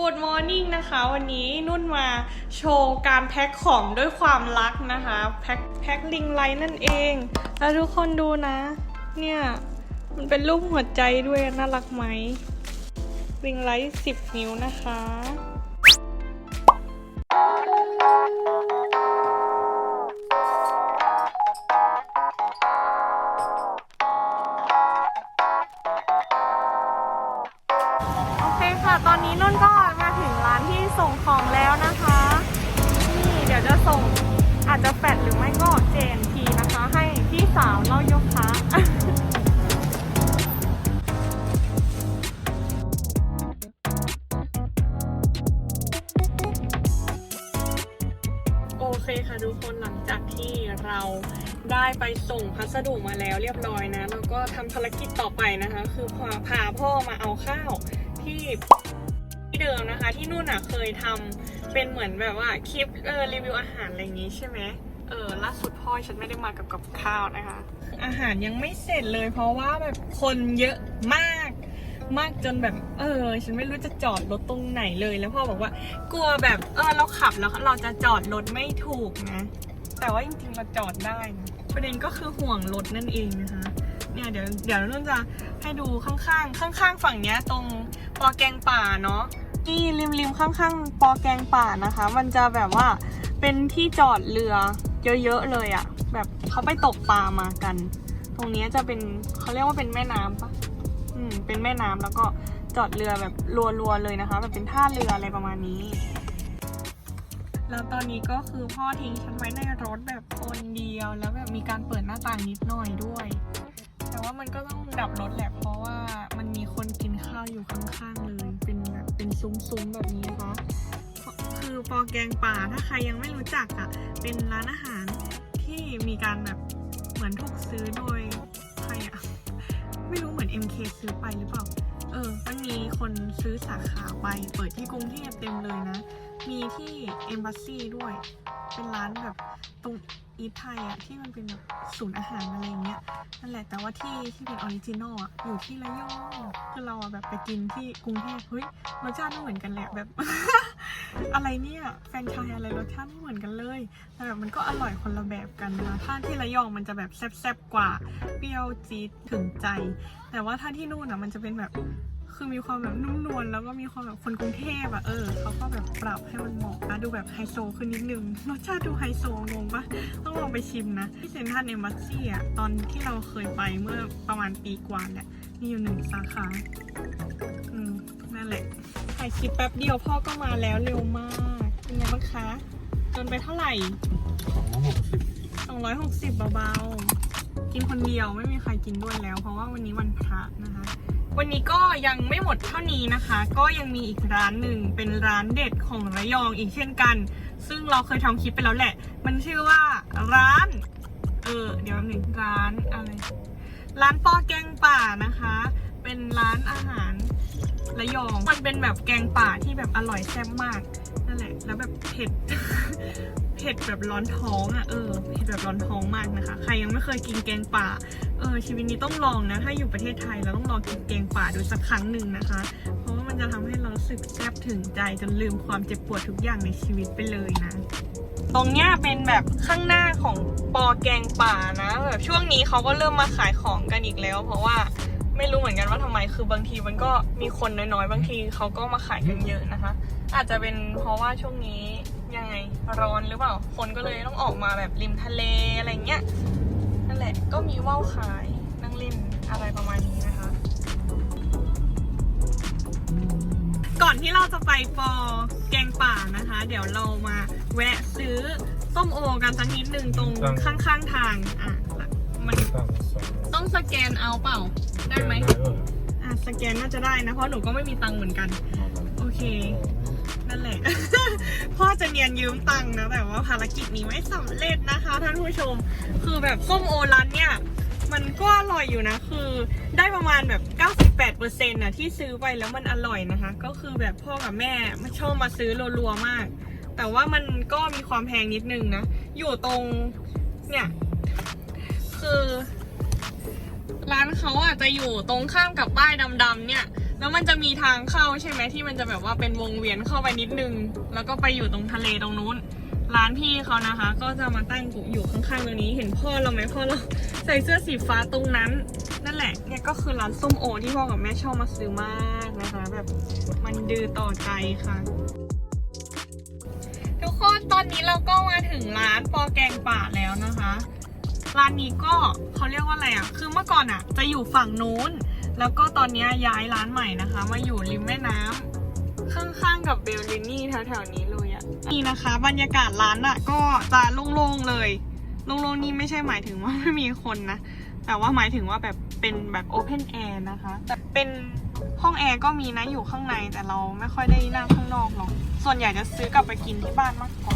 Good Morning นะคะ วันนี้นุ่นมาโชว์การแพ็คของด้วยความรักนะคะ แพ็คแพ็คลิงไลท์นั่นเอง แล้วทุกคนดูนะ เนี่ย มันเป็นรูปหัวใจด้วยน่ารักไหมลิงไลท์10 นิ้วนะคะโอเคค่ะ ตอนนี้นุ่นก็ ส่งของแล้วนะคะ นี่เดี๋ยวจะส่งอาจจะแฟดหรือไม่ก็เจนทีนะคะ ให้พี่สาวเล่ายกค้าโอเคค่ะทุกคนหลังจากที่เราได้ไปส่งพัสดุมาแล้วเรียบร้อยนะแล้วก็ทำภารกิจต่อไปนะคะ คือพาพาพ่อมาเอาข้าวที่ ที่เดิมนะคะ ที่นู่นอะเคยทำเป็นเหมือนแบบว่าคลิปเออรีวิวอาหารอะไรอย่างงี้ใช่ไหมเออล่าสุดพ่อฉันไม่ได้มากับกับข้าวนะคะ อาหารยังไม่เสร็จเลย เพราะว่าแบบคนเยอะมากมากจนแบบ เออ ฉันไม่รู้จะจอดรถตรงไหนเลยแล้วพ่อบอกว่ากลัวแบบเออเราขับแล้วเราจะจอดรถไม่ถูกนะ แต่ว่าจริงๆเราจอดได้นะประเด็นก็คือห่วงรถนั่นเองนะคะ เนี่ยเดี๋ยวเดี๋ยวนุ่นจะให้ดูข้างๆข้างๆฝั่งเนี้ยตรงปอแกงป่าเนาะนี่ริมๆข้างๆ ปอแกงป่านะคะ มันจะแบบว่าเป็นที่จอดเรือเยอะๆเลยอะแบบเขาไปตกปลามากัน ตรงเนี้ยจะเป็นเขาเรียกว่าเป็นแม่น้ำปะอืมเป็นแม่น้ำแล้วก็จอดเรือแบบรัวๆเลยนะคะ แบบเป็นท่าเรืออะไรประมาณนี้ แล้วตอนนี้ก็คือพ่อทิ้งฉันไว้ในรถแบบคนเดียว แล้วแบบมีการเปิดหน้าต่างนิดหน่อยด้วย ว่ามันก็ต้องดับรถแหละเพราะว่ามันมีคนกินข้าวอยู่ข้างๆเลยเป็นแบบเป็นซุ้มๆแบบนี้นะคะคือปอแกงป่าถ้าใครยังไม่รู้จักอะเป็นร้านอาหารที่มีการแบบเหมือนถูกซื้อโดยใครอะไม่รู้เหมือน MK ซื้อไปหรือเปล่าเออมันมีคนซื้อสาขาไปเปิดที่กรุงเทพเต็มเลยนะ มีที่ Embassy ด้วย เป็นร้านแบบตรง อีทไทยอะที่มันเป็นแบบศูนย์อาหารอะไรอย่างเงี้ยนั่นแหละแต่ว่าที่ที่เป็นออริจินอลอะอยู่ที่ระยองคือเราอะแบบไปกินที่กรุงเทพเฮ้ยรสชาติไม่เหมือนกันแหละแบบ อะไรเนี่ยแฟนชายอะไรรสชาติไม่เหมือนกันเลยแต่แบบมันก็อร่อยคนละแบบกันนะถ้าที่ระยองมันจะแบบแซ่บๆกว่าเปรี้ยวจี๊ดถึงใจ แต่ว่าถ้าที่นู่นอะมันจะเป็นแบบคือมีความแบบนุ่มนวลแล้วก็มีความแบบคนกรุงเทพอะเออเขาก็แบบปรับให้มันเหมาะนะดูแบบไฮโซขึ้นนิดนึงรสชาติดูไฮโซงงปะ ไปชิมนะที่เซนทรัลเอมบัสซี่อะตอนที่เราเคยไปเมื่อประมาณปีกว่าแหละมีอยู่หนึ่งสาขาอืมนั่นแหละถ่ายคลิปแป๊บเดียวพ่อก็มาแล้วเร็วมาก เป็นไงบ้างคะจนไปเท่าไหร่ของหกสิบ260เบาๆ กินคนเดียวไม่มีใครกินด้วยแล้ว เพราะว่าวันนี้วันพระนะคะ วันนี้ก็ยังไม่หมดเท่านี้นะคะ ก็ยังมีอีกร้านหนึ่งเป็นร้านเด็ดของระยองอีกเช่นกัน ซึ่งเราเคยทำคลิปไปแล้วแหละ มันชื่อว่าร้าน เออ เดี๋ยวหนึ่งร้านอะไร ร้านปอแกงป่านะคะ เป็นร้านอาหารระยอง มันเป็นแบบแกงป่าที่แบบอร่อยแซ่บมากนั่นแหละ แล้วแบบเผ็ด เผ็ดแบบร้อนท้องอะ เออ เผ็ดแบบร้อนท้องมากนะคะ ใครยังไม่เคยกินแกงป่า ออชีวิตนี้ต้องลองนะ ถ้าอยู่ประเทศไทยเราต้องลองกินแกงป่าดูสักครั้งหนึ่งนะคะ เพราะว่ามันจะทำให้เราสึกแซ่บถึงใจจนลืมความเจ็บปวดทุกอย่างในชีวิตไปเลยนะ ตรงเนี้ยเป็นแบบข้างหน้าของปอแกงป่านะแบบช่วงนี้เขาก็เริ่มมาขายของกันอีกแล้ว เพราะว่าไม่รู้เหมือนกันว่าทำไมคือบางทีมันก็มีคนน้อยๆ บางทีเขาก็มาขายกันเยอะนะคะ อาจจะเป็นเพราะว่าช่วงนี้ยังไงร้อนหรือเปล่า คนก็เลยต้องออกมาแบบริมทะเลอะไรเงี้ย นั่นแหละ ก็มีว่าวขายนั่งเล่นอะไรประมาณนี้นะคะ ก่อนที่เราจะไปปอแกงป่านะคะ เดี๋ยวเรามาแวะซื้อส้มโอกันสักนิดหนึ่งตรงข้างๆทางอะมันตั้งสองต้องสแกนเอาเปล่าได้ไหมเอออะสแกนน่าจะได้นะเพราะหนูก็ไม่มีตังค์เหมือนกัน โอเค นั่นแหละ พ่อจะเนียนยืมตังค์นะแต่ว่าภารกิจนี้ไม่สำเร็จนะคะ ท่านผู้ชม คือแบบส้มโอร้านเนี่ย มันก็อร่อยอยู่นะ คือได้ประมาณแบบ 98%นะที่ซื้อไปแล้วมันอร่อยนะคะ ก็คือแบบพ่อกับแม่มันชอบมาซื้อรัวๆมาก แต่ว่ามันก็มีความแพงนิดนึงนะ อยู่ตรงเนี่ยคือ ร้านเขาอะจะอยู่ตรงข้ามกับป้ายดำๆเนี่ย แล้วมันจะมีทางเข้าใช่ไหมที่มันจะแบบว่าเป็นวงเวียนเข้าไปนิดนึง แล้วก็ไปอยู่ตรงทะเลตรงนู้น ร้านพี่เขานะคะ ก็จะมาตั้งอยู่ข้างๆตรงนี้ เห็นพ่อเราไหมพ่อเราใส่เสื้อสีฟ้าตรงนั้น นั่นแหละเนี่ยก็คือร้านส้มโอที่พ่อกับแม่ชอบมาซื้อมากนะคะ แบบมันดื้อต่อใจค่ะทุกคนตอนนี้เราก็มาถึงร้านปอแกงป่าแล้วนะคะ ร้านนี้ก็เขาเรียกว่าอะไรอะ คือเมื่อก่อนอะ จะอยู่ฝั่งนู้น แล้วก็ตอนนี้ย้ายร้านใหม่นะคะ มาอยู่ริมแม่น้ำข้างๆกับเบลลินี่แถวๆนี้เลยอะนี่นะคะ บรรยากาศร้านอะก็จะโล่งๆเลยโล่งๆนี่ไม่ใช่หมายถึงว่าไม่มีคนนะ แต่ว่าหมายถึงว่าแบบเป็นแบบโอเพนแอร์นะคะแต่เป็นห้องแอร์ก็มีนะอยู่ข้างในแต่เราไม่ค่อยได้นั่งข้างนอกหรอกส่วนใหญ่จะซื้อกลับไปกินที่บ้านมากกว่า